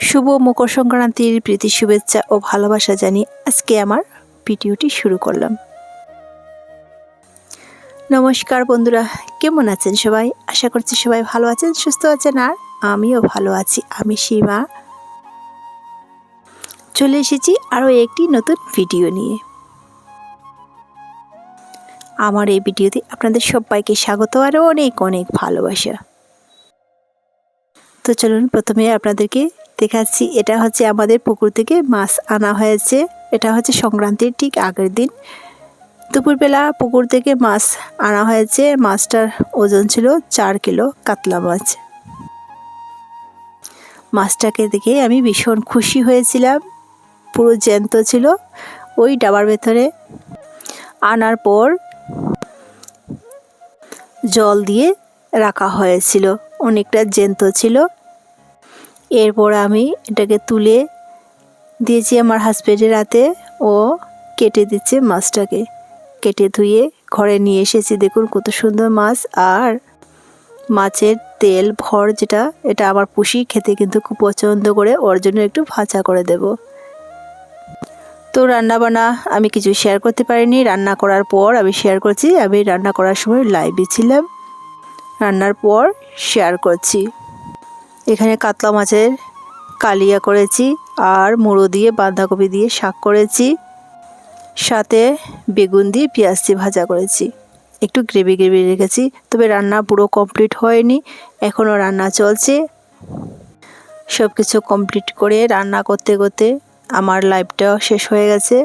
শুভ মকর সংক্রান্তির প্রীতি শুভেচ্ছা ও ভালোবাসা জানি আজকে আমার ভিডিওটি শুরু করলাম। নমস্কার বন্ধুরা, কেমন আছেন সবাই? আশা করছি সবাই ভালো আছেন, সুস্থ আছেন, আর আমিও ভালো আছি। আমি সীমা। চলে এসেছি আরও একটি নতুন ভিডিও নিয়ে। আমার এই ভিডিওতে আপনাদের সবাইকে স্বাগত আরও অনেক অনেক ভালোবাসা। তো চলুন প্রথমে আপনাদেরকে দেখাচ্ছি। এটা হচ্ছে আমাদের পুকুর থেকে মাছ আনা হয়েছে। এটা হচ্ছে সংক্রান্তির ঠিক আগের দিন। দুপুরবেলা পুকুর থেকে মাছ আনা হয়েছে। মাছটার ওজন ছিল চার কিলো কাতলা মাছ। মাছটাকে দেখে আমি ভীষণ খুশি হয়েছিলাম। পুরো জ্যান্ত ছিল ওই ডাবার ভেতরে। আনার পর জল দিয়ে রাখা হয়েছিল। অনেকটা জ্যান্ত ছিল। এরপর আমি এটাকে তুলে দিয়েছি আমার হাজব্যান্ডের হাতে। ও কেটে দিচ্ছে মাছটাকে। কেটে ধুয়ে ঘরে নিয়ে এসেছি। দেখুন কত সুন্দর মাছ। আর মাছের তেল, ভর যেটা, এটা আমার পুষি খেতে কিন্তু খুব পছন্দ করে। ওর জন্য একটু ভাজা করে দেব। তো রান্না বান্না আমি কিছু শেয়ার করতে পারিনি। রান্না করার পর আমি শেয়ার করছি। আমি রান্না করার সময় লাইভে ছিলাম। রান্নার পর শেয়ার করছি। এখানে কাতলা মাছের কালিয়া করেছি আর মুড়ো দিয়ে, বাঁধাকপি দিয়ে শাক করেছি। সাথে বেগুন দিয়ে পেঁয়াজ দিয়ে ভাজা করেছি। একটু গ্রেভি গ্রেভি রেখেছি, তবে রান্না পুরো কমপ্লিট হয়নি এখনও রান্না চলছে। সব কিছু কমপ্লিট করে রান্না করতে করতে আমার লাইফটাও শেষ হয়ে গেছে।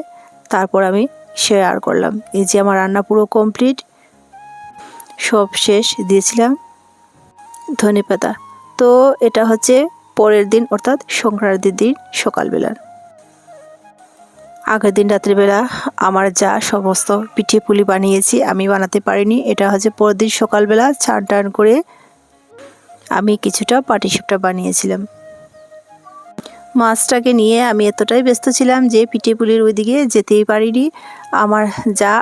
তারপর আমি শেয়ার করলাম, এই যে আমার রান্না পুরো কমপ্লিট, সব শেষ দিয়েছিলাম। ধনে পাতা। তো এটা হচ্ছে পরের দিন, অর্থাৎ সংক্রান্তির দিন সকালবেলার। আগের দিন রাত্রিবেলা আমার যা সমস্ত পিঠে পুলি বানিয়েছি, আমি বানাতে পারিনি। এটা হচ্ছে পরের দিন সকালবেলা ছান টান করে আমি কিছুটা পাটিসাপটা বানিয়েছিলাম। মাছটাকে নিয়ে আমি এতটাই ব্যস্ত ছিলাম যে পিঠে পুলির ওইদিকে যেতেই পারিনি। আমার যা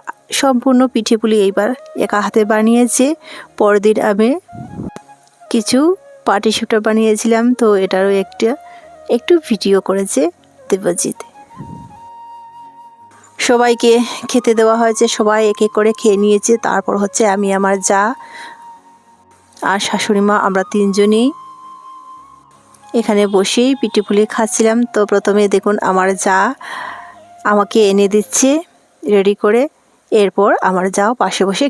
সম্পূর্ণ পিঠে পুলি এইবার একা হাতে বানিয়েছে। পরের দিন আমি কিছু পাটি শুটার বানিয়েছিলাম, তো এটারও একটা, একটু ভিডিও করেছে দেবজিৎ। সবাইকে খেতে দেওয়া হয়েছে, সবাই এক এক করে খেয়ে নিয়েছে, তারপর হচ্ছে আমি, আমার যা আর শাশুড়ি মা, আমরা তিনজনই এখানে বসেই পিঠে পুলি খাচ্ছিলাম। তো প্রথমে দেখুন, আমার যা আমাকে এনে দিচ্ছে রেডি করে, এরপর আমার যাও পাশে বসে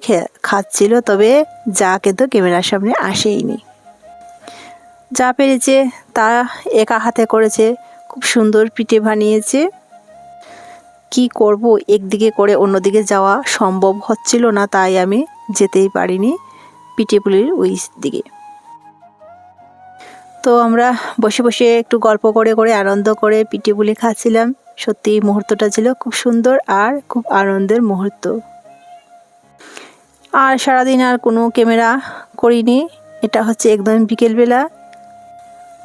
খাচ্ছিল, তবে যা কিন্তু ক্যামেরার সামনে আসেইনি। যা পেরেছে তা একা হাতে করেছে, খুব সুন্দর পিঠে বানিয়েছে। কি করব একদিকে করে অন্যদিকে যাওয়া সম্ভব হচ্ছিল না, তাই আমি যেতেই পারিনি পিঠেপুলির ওই দিকে। তো আমরা বসে বসে একটু গল্প করে করে আনন্দ করে পিঠেপুলি খাচ্ছিলাম। সত্যি মুহূর্তটা ছিল খুব সুন্দর আর খুব আনন্দের মুহূর্ত। আর সারাদিন আর কোনো ক্যামেরা করিনি, এটা হচ্ছে একদম বিকেলবেলা।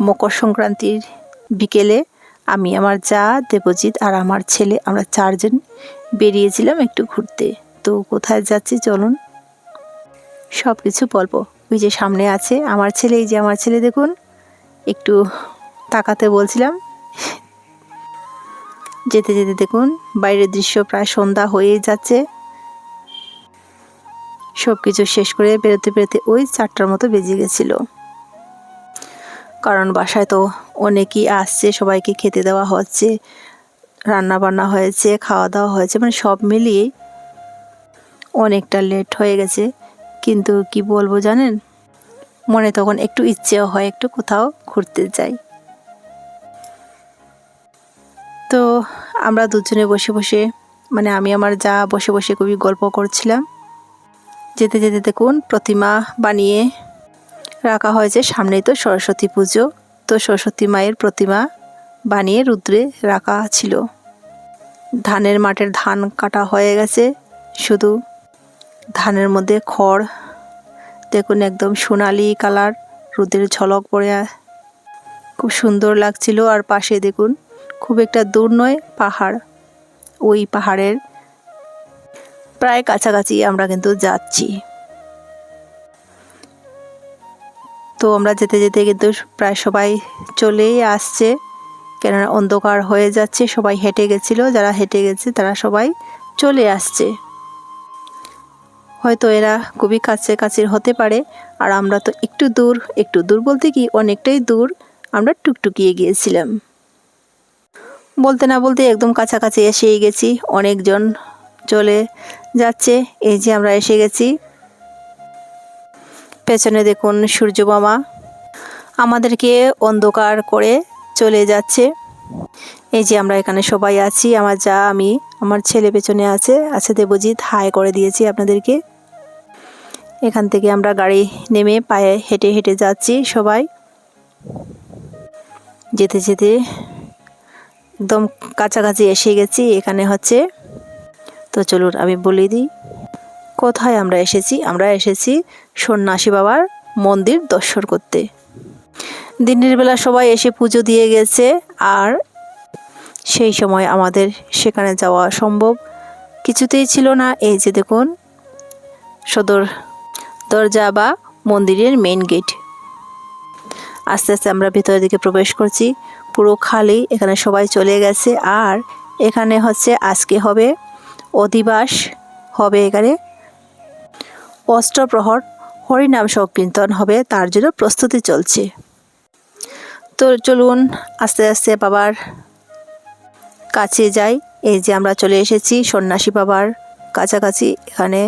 মকর সংক্রান্তির বিকেলে আমি আমার যা, দেবজিৎ আর আমার ছেলে, আমরা চারজন বেরিয়েছিলাম একটু ঘুরতে। তো কোথায় যাচ্ছি চলুন। সব কিছু বলব। ওই যে সামনে আছে আমার ছেলে, এই যে আমার ছেলে দেখুন। একটু তাকাতে বলছিলাম। যেতে যেতে দেখুন, বাইরের দৃশ্য প্রায় সন্ধ্যা হয়েই যাচ্ছে। সব কিছু শেষ করে বেরোতে বেরোতে ওই চারটার মতো বেজে গেছিল। কারণ বাসায় তো অনেকেই আসছে, সবাইকে খেতে দেওয়া হচ্ছে রান্না বান্না হয়েছে খাওয়া দাওয়া হয়েছে মানে সব মিলিয়েই অনেকটা লেট হয়ে গেছে। কিন্তু কি বলব জানেন? মনে তখন একটু ইচ্ছেও হয় একটু কোথাও ঘুরতে যাই। তো আমরা দুজনে বসে বসে মানে আমি আমার যা বসে বসে খুবই গল্প করছিলাম। যেতে যেতে দেখুন, প্রতিমা বানিয়ে রাখা হয়েছে সামনেই তো সরস্বতী পুজো, তো সরস্বতী মায়ের প্রতিমা বানিয়ে রুদ্রে রাখা ছিল। ধানের মাঠের ধান কাটা হয়ে গেছে, শুধু ধানের মধ্যে খড়, দেখুন একদম সোনালি কালার রোদের ঝলক পড়ে খুব সুন্দর লাগছিল। আর পাশে দেখুন, খুব একটা দূর নয়, পাহাড়। ওই পাহাড়ের প্রায় কাছাকাছি আমরা কিন্তু যাচ্ছি। তো আমরা যেতে যেতে কিন্তু প্রায় সবাই চলেই আসছে। কেননা অন্ধকার হয়ে যাচ্ছে, সবাই হেঁটে গেছিল, যারা হেঁটে গেছে তারা সবাই চলে আসছে। হয়তো এরা খুবই কাছে কাছের হতে পারে, আর আমরা তো একটু দূর একটু দূর বলতে কি অনেকটাই দূর আমরা টুকটুকিয়ে গিয়েছিলাম। বলতে না বলতে একদম কাছাকাছি এসেই গেছি, অনেকজন চলে যাচ্ছে, এই যে আমরা এসে গেছি। পেছনে দেখুন সূর্য মামা। আমাদেরকে অন্ধকার করে চলে যাচ্ছে। এই যে আমরা এখানে সবাই আছি, আমার যা, আমি, আমার ছেলে পেছনে আছে আছে দেবজিৎ, হাই করে দিয়েছি আপনাদেরকে। এখান থেকে আমরা গাড়ি নেমে পায়ে হেঁটে হেঁটে যাচ্ছি সবাই। যেতে যেতে একদম কাছাকাছি এসে গেছি, এখানে হচ্ছে। তো চলুন, আমি বলে দিই। কোথায় আমরা এসেছি? আমরা এসেছি সন্ন্যাসী বাবার মন্দির দর্শন করতে। দিনের বেলা সবাই এসে পুজো দিয়ে গেছে আর সেই সময় আমাদের সেখানে যাওয়া সম্ভব। কিছুতেই ছিল না। এই যে দেখুন, সদর দরজা বা মন্দিরের মেন গেট আস্তে আস্তে আমরা ভেতরের দিকে প্রবেশ করছি। পুরো খালি, এখানে সবাই চলে গেছে। আর এখানে হচ্ছে আজকে হবে অধিবাস, হবে এখানে অষ্টপ্রহর হরিনাম সংকীর্তন হবে, তার জন্য প্রস্তুতি চলছে। তো চলুন, আস্তে আস্তে বাবার কাছে যাই। এই যে আমরা চলে এসেছি সন্ন্যাসী বাবার কাছাকাছি, এখানে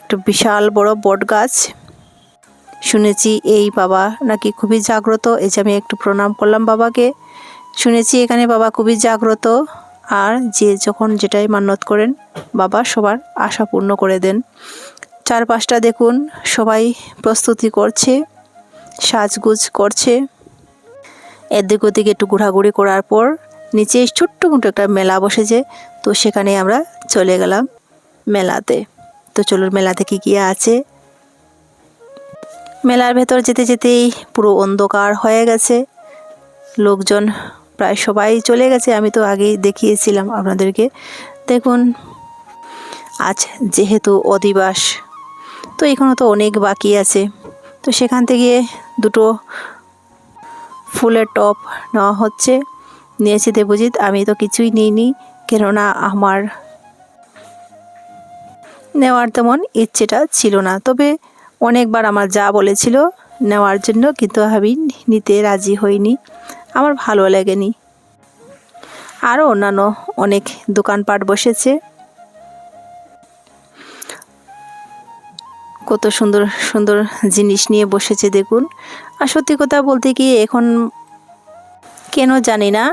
একটু বিশাল বড় বট গাছ শুনেছি এই বাবা নাকি খুবই জাগ্রত, এই যে আমি একটু প্রণাম করলাম বাবাকে। শুনেছি এখানে বাবা খুবই জাগ্রত, আর যে যখন যেটাই মান্যত করেন, বাবা সবার আশা পূর্ণ করে দেন। চারপাশটা দেখুন, সবাই প্রস্তুতি করছে, সাজগুজ করছে। এদিক ওদিকে একটু ঘোরাঘুরি করার পর নিচে ছোট্ট মোটো একটা মেলা বসেছে, তো সেখানে আমরা চলে গেলাম মেলাতে। তো চলুন মেলাতে কী কী আছে। মেলার ভেতর যেতে যেতেই পুরো অন্ধকার হয়ে গেছে। লোকজন প্রায় সবাই চলে গেছে, আমি তো আগেই দেখিয়েছিলাম আপনাদেরকে। দেখুন, আজ যেহেতু অধিবাস তো এখনও তো অনেক বাকি আছে। তো সেখান থেকে দুটো ফুলের টপ নেওয়া হচ্ছে। নিয়েছি দেবজিৎ, আমি তো কিছুই নিইনি, কেননা আমার নেওয়ার তেমন ইচ্ছেটা ছিল না। তবে অনেকবার আমার যা বলেছিল নেওয়ার জন্য কিন্তু আমি নিতে রাজি হইনি। আমার ভালো লাগেনি। আরও অন্যান্য অনেক দোকানপাট বসেছে। কত সুন্দর সুন্দর জিনিস নিয়ে বসেছে দেখুন। আর সত্যি কথা বলতে কি, এখন কেন জানি না,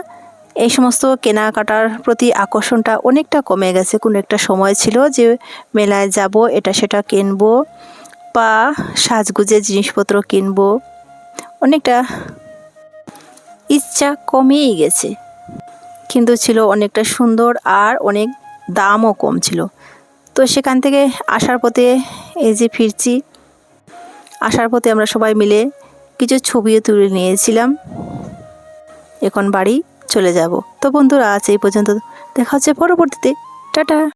এই সমস্ত কেনাকাটার প্রতি আকর্ষণটা অনেকটা কমে গেছে। কোনো একটা সময় ছিল যে মেলায় যাব, এটা সেটা কিনবো বা সাজগুজের জিনিসপত্র কিনবো। অনেকটা ইচ্ছা কমেই গেছে। কিন্তু ছিল অনেকটা সুন্দর আর অনেক দামও কম ছিল। তো সেখান থেকে আসার পথে এই যে ফিরছি, আসার পথে আমরা সবাই মিলে কিছু ছবিও তুলে নিয়েছিলাম। এখন বাড়ি চলে যাব। তো বন্ধুরা, আজ এই পর্যন্ত। দেখা হচ্ছে পরবর্তীতে। টাটা।